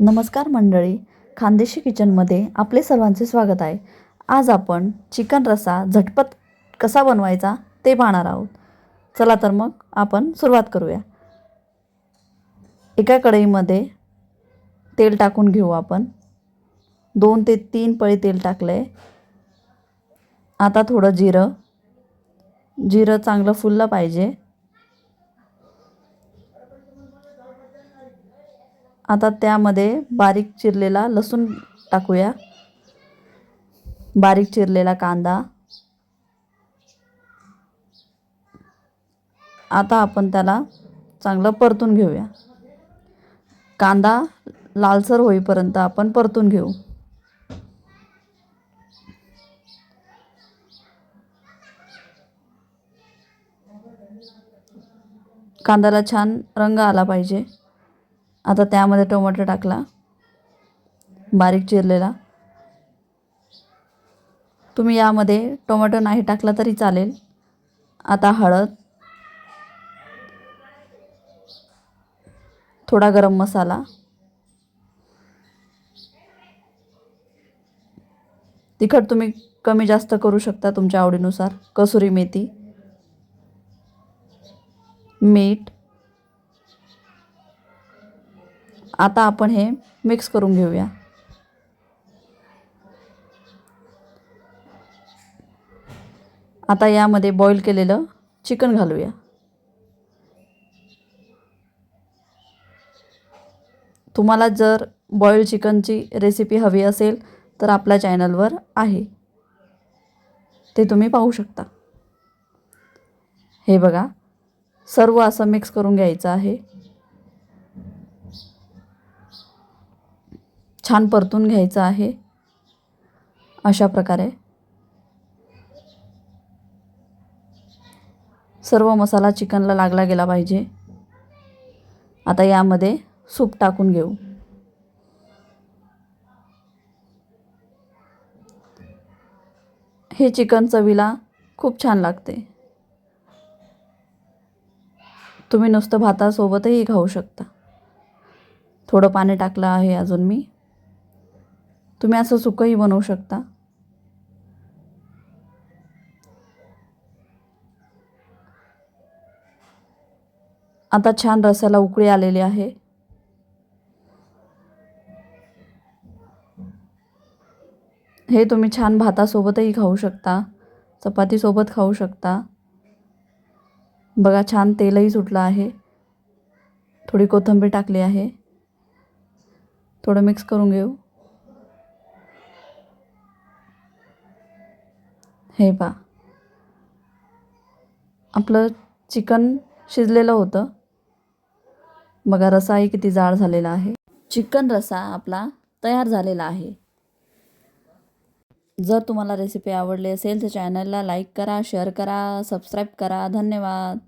नमस्कार मंडळी खानदेशी किचनमध्ये आपले सर्वांचे स्वागत आहे. आज आपण चिकन रस्सा झटपट कसा बनवायचा ते पाहणार आहोत. चला तर मग आपण सुरुवात करूया. एका कढईमध्ये तेल टाकून घेऊ आपण. दोन ते तीन पळी तेल टाकलं आहे आता थोडं जिरं. जिरं चांगलं फुललं पाहिजे. आता त्यामध्ये बारीक चिरलेला लसूण टाकूया. बारीक चिरलेला कांदा. आता आपण त्याला चांगलं परतून घेऊया. कांदा लालसर होईपर्यंत आपण परतून घेऊ. कांद्याला छान रंग आला पाहिजे. आता त्यामध्ये टोमॅटो टाकला. बारीक चिरलेला. तुम्ही यामध्ये टोमॅटो नाही टाकला तरी चालेल. आता हळद. थोडा गरम मसाला. तिखट तुम्ही कमी जास्त करू शकता तुमच्या आवडीनुसार. कसुरी मेथी. मीठ. आता आपण हे मिक्स करून घेऊया. आता यामध्ये बॉईल केलेलं चिकन घालूया. तुम्हाला जर बॉईल चिकनची रेसिपी हवी असेल तर आपल्या चॅनलवर आहे. ते तुम्ही पाहू शकता. हे बघा सर्व असं मिक्स करून घ्यायचं आहे. छान परतून घ्यायचं आहे. अशा प्रकारे. सर्व मसाला चिकनला लागला गेला पाहिजे. आता यामध्ये सूप टाकून घेऊ. हे चिकन चवीला खूप छान लागते. तुम्ही नुसतं भातासोबतही खाऊ शकता. थोडं पाणी टाकलं आहे अजून मी. तुम्ही असं सुकंही बनवू शकता. आता छान रसाला उकळी आलेली आहे. हे तुम्ही छान भातासोबतही खाऊ शकता चपातीसोबत खाऊ शकता. बघा छान तेलही सुटलं आहे. थोडी कोथिंबीर टाकली आहे. थोडं मिक्स करून घेऊ. हे पा आपलं चिकन शिजलेलं होतं. बघा रसाही किती जाड झालेला आहे. चिकन रसा आपला तयार झालेला आहे. जर तुम्हाला रेसिपी आवडली असेल तर चॅनलला लाईक करा शेअर करा सबस्क्राईब करा. धन्यवाद.